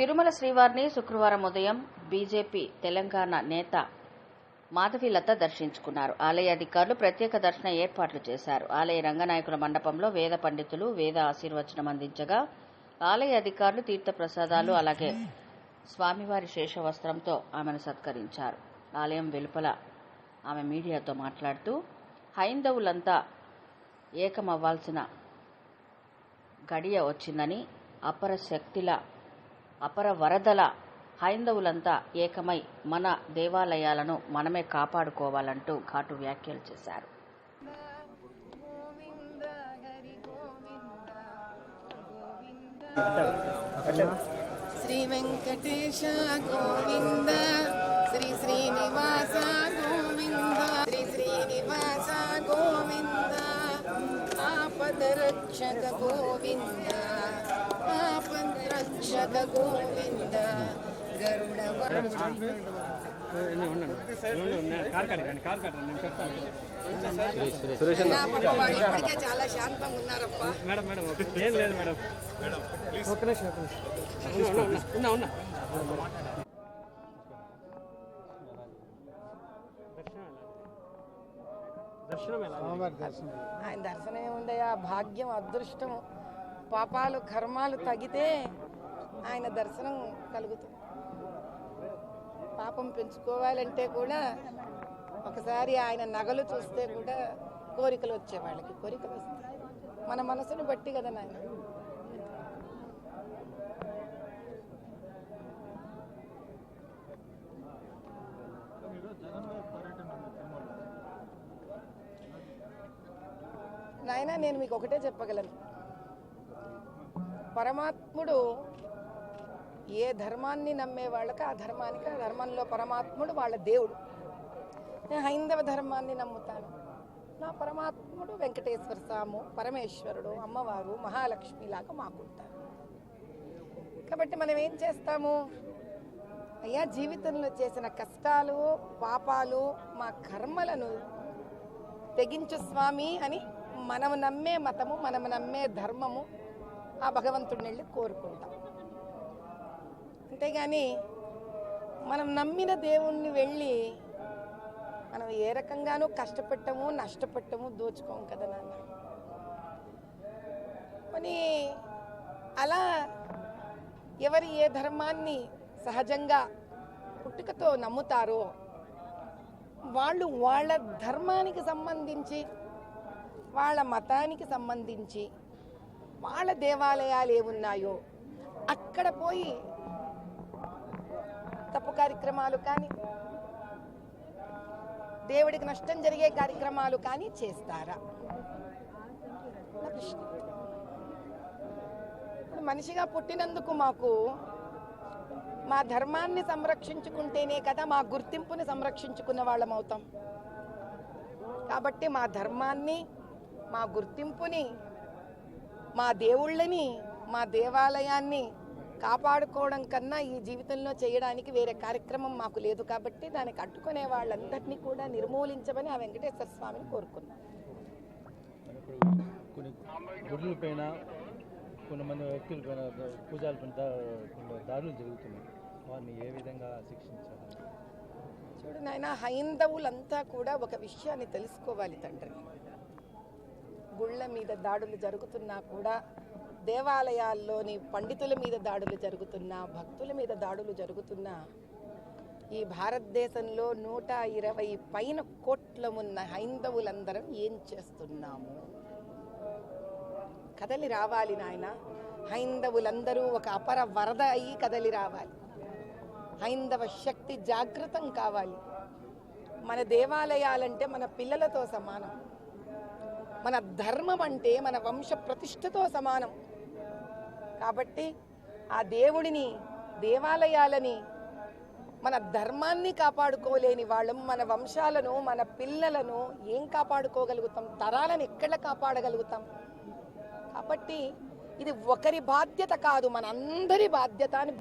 తిరుమల శ్రీవారిని శుక్రవారం ఉదయం బీజేపీ తెలంగాణ నేత మాధవీలత దర్శించుకున్నారు. ఆలయ అధికారులు ప్రత్యేక దర్శన ఏర్పాట్లు చేశారు. ఆలయ రంగనాయకుల మండపంలో వేద పండితులు వేద ఆశీర్వచనం అందించగా ఆలయ అధికారులు తీర్థ ప్రసాదాలు అలాగే స్వామివారి శేషవస్త్రంతో ఆమెను సత్కరించారు. ఆలయం వెలుపల ఆమె మీడియాతో మాట్లాడుతూ హైందవులంతా ఏకమవ్వాల్సిన గడియ వచ్చిందని అపర శక్తిల అపర వరదల హైందవులంతా ఏకమై మన దేవాలయాలను మనమే కాపాడుకోవాలంటూ ఘాటు వ్యాఖ్యలు చేశారు. శ్రీ వెంకటేశ గోవింద శ్రీ శ్రీనివాస గోవింద శ్రీ శ్రీనివాస గోవింద ఆపద రక్షక గోవింద. రక్షక గోవింద గరుడ ఇప్పటికే చాలా శాంతంగా ఉన్నారప్ప మేడం మేడం ఏం లేదు మేడం ఒక్క నిమిషం ఉన్నా, ఉన్నా దర్శనం. ఆయన దర్శనం ఏముందయ్యా భాగ్యం అదృష్టం. పాపాలు కర్మాలు తగ్గితే ఆయన దర్శనం కలుగుతుంది. పాపం పెంచుకోవాలంటే కూడా ఒకసారి ఆయన నగలు చూస్తే కూడా కోరికలు వచ్చే వాళ్ళకి కోరికలు వస్తాయి. మన మనసుని బట్టి కదా నాయన. నాయన నేను మీకు ఒకటే చెప్పగలను. పరమాత్ముడు ఏ ధర్మాన్ని నమ్మే వాళ్ళకి ఆ ధర్మానికి ఆ ధర్మంలో పరమాత్ముడు వాళ్ళ దేవుడు. నేను హైందవ ధర్మాన్ని నమ్ముతాను. నా పరమాత్ముడు వెంకటేశ్వర స్వాము పరమేశ్వరుడు అమ్మవారు మహాలక్ష్మి లాగా మాకుంటారు. కాబట్టి మనం ఏం చేస్తాము? అయ్యా జీవితంలో చేసిన కష్టాలు పాపాలు మా కర్మలను తెగించు స్వామి అని మనము నమ్మే మతము మనము నమ్మే ధర్మము ఆ భగవంతుడిని వెళ్ళి కోరుకుంటాం. అంతేగాని మనం నమ్మిన దేవుణ్ణి వెళ్ళి మనం ఏ రకంగానూ కష్టపెట్టము నష్టపెట్టము దోచుకోము కదా నాన్న. మరి అలా ఎవరు ఏ ధర్మాన్ని సహజంగా పుట్టుకతో నమ్ముతారో వాళ్ళు వాళ్ళ ధర్మానికి సంబంధించి వాళ్ళ మతానికి సంబంధించి వాళ్ళ దేవాలయాలు ఏమున్నాయో అక్కడ పోయి తప్పు కార్యక్రమాలు కానీ దేవుడికి నష్టం జరిగే కార్యక్రమాలు కానీ చేస్తారా? ప్రశ్న. మనిషిగా పుట్టినందుకు మాకు మా ధర్మాన్ని సంరక్షించుకుంటేనే కదా మా గుర్తింపుని సంరక్షించుకున్న వాళ్ళం అవుతాం. కాబట్టి మా ధర్మాన్ని మా గుర్తింపుని మా దేవుళ్ళని మా దేవాలయాన్ని కాపాడుకోవడం కన్నా ఈ జీవితంలో చేయడానికి వేరే కార్యక్రమం మాకు లేదు కాబట్టి దానికి అడ్డుకునే వాళ్ళందరినీ కూడా నిర్మూలించమని ఆ వెంకటేశ్వర స్వామిని కోరుకున్నాం. ఇప్పుడు కొన్ని గుడుల పైన కొంతమంది వ్యక్తుల పైన పూజల పైన దా- కొన్ని దాడులు జరుగుతున్నాయి. వారిని ఏ విధంగా శిక్షించాలి? చూడు నాయన హైందవులంతా కూడా ఒక విషయాన్ని తెలుసుకోవాలి తండ్రి. గుళ్ళ మీద దాడులు జరుగుతున్నా కూడా దేవాలయాల్లోని పండితుల మీద దాడులు జరుగుతున్నా భక్తుల మీద దాడులు జరుగుతున్నా ఈ భారతదేశంలో నూట ఇరవై పైన కోట్లమున్న ఉన్న హైందవులందరం ఏం చేస్తున్నాము? కదలి రావాలి నాయన. హైందవులందరూ ఒక అపర వరద అయ్యి కదలి రావాలి. హైందవ శక్తి జాగృతం కావాలి. మన దేవాలయాలంటే మన పిల్లలతో సమానం. మన ధర్మం అంటే మన వంశ ప్రతిష్టతో సమానం. కాబట్టి ఆ దేవుడిని దేవాలయాలని మన ధర్మాన్ని కాపాడుకోలేని వాళ్ళం మన వంశాలను మన పిల్లలను ఏం కాపాడుకోగలుగుతాం? తరాలను ఎక్కడ కాపాడగలుగుతాం? కాబట్టి ఇది ఒకరి బాధ్యత కాదు మన అందరి బాధ్యత అని